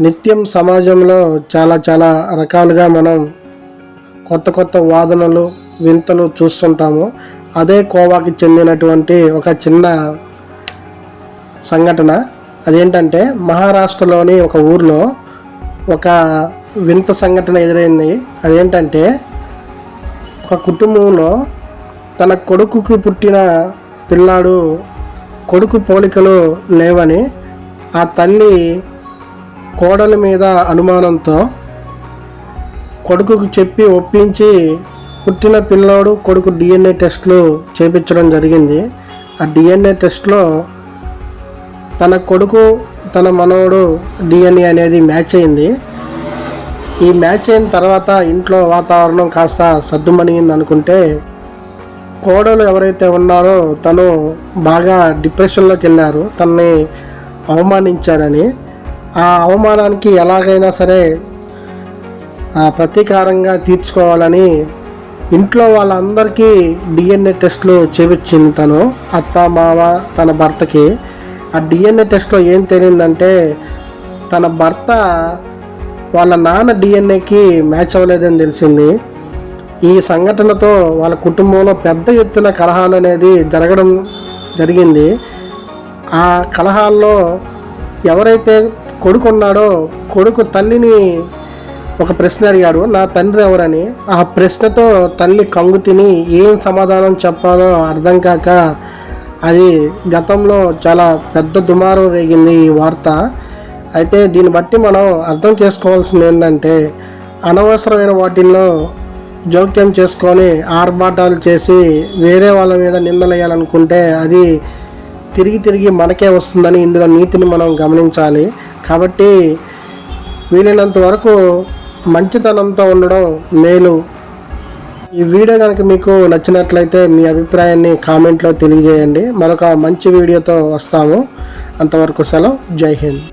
నిత్యం సమాజంలో చాలా చాలా రకాలుగా మనం కొత్త కొత్త వాదనలు వింతలు చూస్తుంటాము. అదే కోవాకి చెందినటువంటి ఒక చిన్న సంఘటన. అదేంటంటే మహారాష్ట్రలోని ఒక ఊర్లో ఒక వింత సంఘటన ఎదురైంది. అదేంటంటే ఒక కుటుంబంలో తన కొడుకుకి పుట్టిన పిల్లాడు కొడుకు పోలికలు లేవని ఆ తల్లి కోడలి మీద అనుమానంతో కొడుకుకు చెప్పి ఒప్పించి పుట్టిన పిల్లోడు కొడుకు డిఎన్ఏ టెస్ట్లు చేపించడం జరిగింది. ఆ డిఎన్ఏ టెస్ట్లో తన కొడుకు తన మనవడు డిఎన్ఏ అనేది మ్యాచ్ అయింది. ఈ మ్యాచ్ అయిన తర్వాత ఇంట్లో వాతావరణం కాస్త సద్దుమణిగింది అనుకుంటే కోడలు ఎవరైతే ఉన్నారో తను బాగా డిప్రెషన్లోకి వెళ్ళారు. తనని అవమానించారని ఆ అవమానానికి ఎలాగైనా సరే ప్రతీకారంగా తీర్చుకోవాలని ఇంట్లో వాళ్ళందరికీ డిఎన్ఏ టెస్ట్లు చేపించింది తను అత్త మామ తన భర్తకి. ఆ డిఎన్ఏ టెస్ట్లో ఏం తెలియందంటే తన భర్త వాళ్ళ నాన్న డిఎన్ఏకి మ్యాచ్ అవ్వలేదని తెలిసింది. ఈ సంఘటనతో వాళ్ళ కుటుంబంలో పెద్ద ఎత్తున కలహాలు అనేది జరగడం జరిగింది. ఆ కలహాల్లో ఎవరైతే కొడుకు ఉన్నాడో కొడుకు తల్లిని ఒక ప్రశ్న అడిగాడు. నా తండ్రి ఎవరని? ఆ ప్రశ్నతో తల్లి కంగు తిని ఏం సమాధానం చెప్పాలో అర్థం కాక అది గతంలో చాలా పెద్ద దుమారం రేగింది ఈ వార్త. అయితే దీన్ని బట్టి మనం అర్థం చేసుకోవాల్సింది ఏంటంటే అనవసరమైన వాటిల్లో జోక్యం చేసుకొని ఆర్భాటాలు చేసి వేరే వాళ్ళ మీద నిందలేయాలనుకుంటే అది తిరిగి తిరిగి మనకే వస్తుందని ఇందులో నీతిని మనం గమనించాలి. కాబట్టి వీలైనంత వరకు మంచితనంతో ఉండడం మేలు. ఈ వీడియో కనుక మీకు నచ్చినట్లయితే మీ అభిప్రాయాన్ని కామెంట్లో తెలియజేయండి. మరొక మంచి వీడియోతో వస్తాము. అంతవరకు సెలవు. జై హింద్.